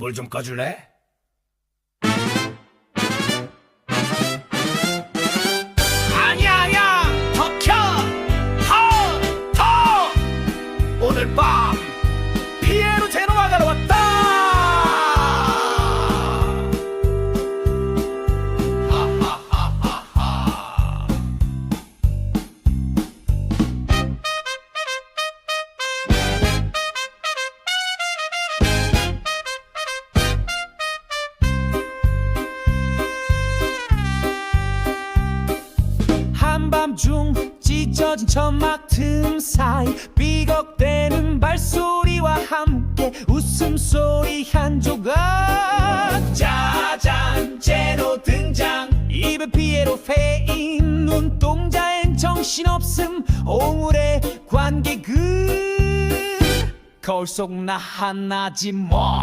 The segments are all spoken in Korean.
뭘좀 꺼줄래? 찢어진 천막 틈 사이 삐걱대는 발소리와 함께 웃음소리 한 조각. 짜잔 제로 등장. 입에 피에로 페인 눈동자엔 정신없음 오물의 관객은 거울 속 나 하나지 뭐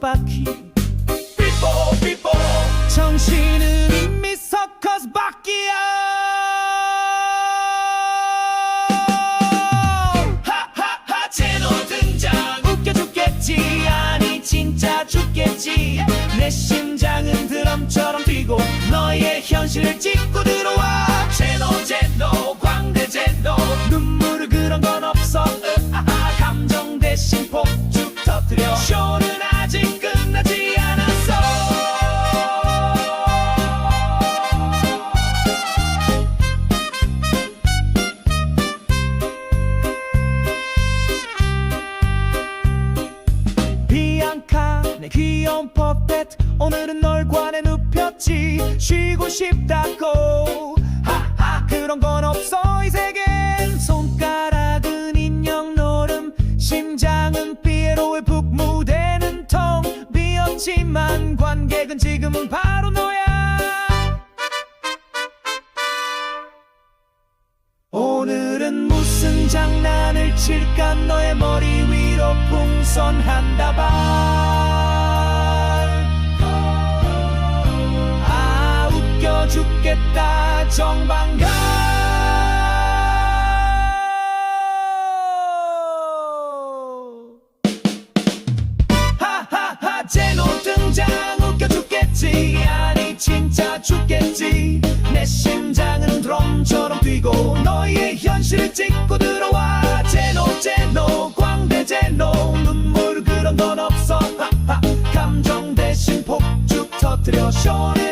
바퀴. 삐뽀 삐뽀. 정신은 이미 서커스 바퀴야. 하하하 제노 등장. 웃겨 죽겠지 아니 진짜 죽겠지. 내 심장은 드럼처럼 뛰고 너의 현실을 찍 내 귀여운 퍼펫 오늘은 널 관에 눕혔지. 쉬고 싶다고. 하하 그런 건 없어 이 세계엔. 손가락은 인형 노름 심장은 피에로의 북무대는 텅. 비었지만 관객은 지금 바로 너야. 오늘은 무슨 장난을 칠까? 너의 머리 위로 풍선한다 발 정방가 하하하 제노 등장 웃겨 죽겠지. 아니 진짜 죽겠지. 내 심장은 드럼처럼 뛰고 너의 현실을 찍고 들어와. 제노 제노 광대 제노. 눈물 그런 건 없어. 하하 감정 대신 폭죽 터뜨려. 쇼는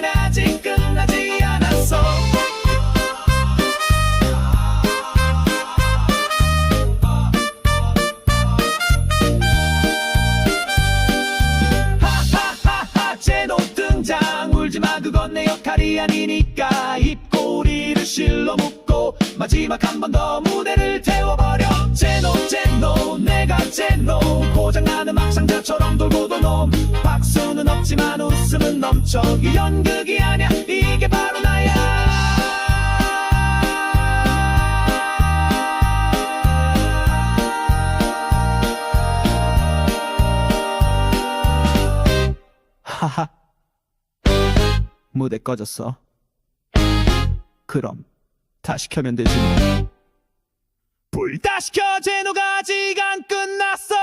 그건 내 역할이 아니니까 입꼬리를 실로 묶고 마지막 한 번 더 무대를 태워버려. 제노 제노 내가 제노. 고장나는 막상자처럼 돌고 도 놈. 박수는 없지만 웃음은 넘쳐. 이 연극이 아냐 이게 바로 무대 꺼졌어. 그럼 다시 켜면 되지 뭐. 불 다시 켜 제노가 안 끝났어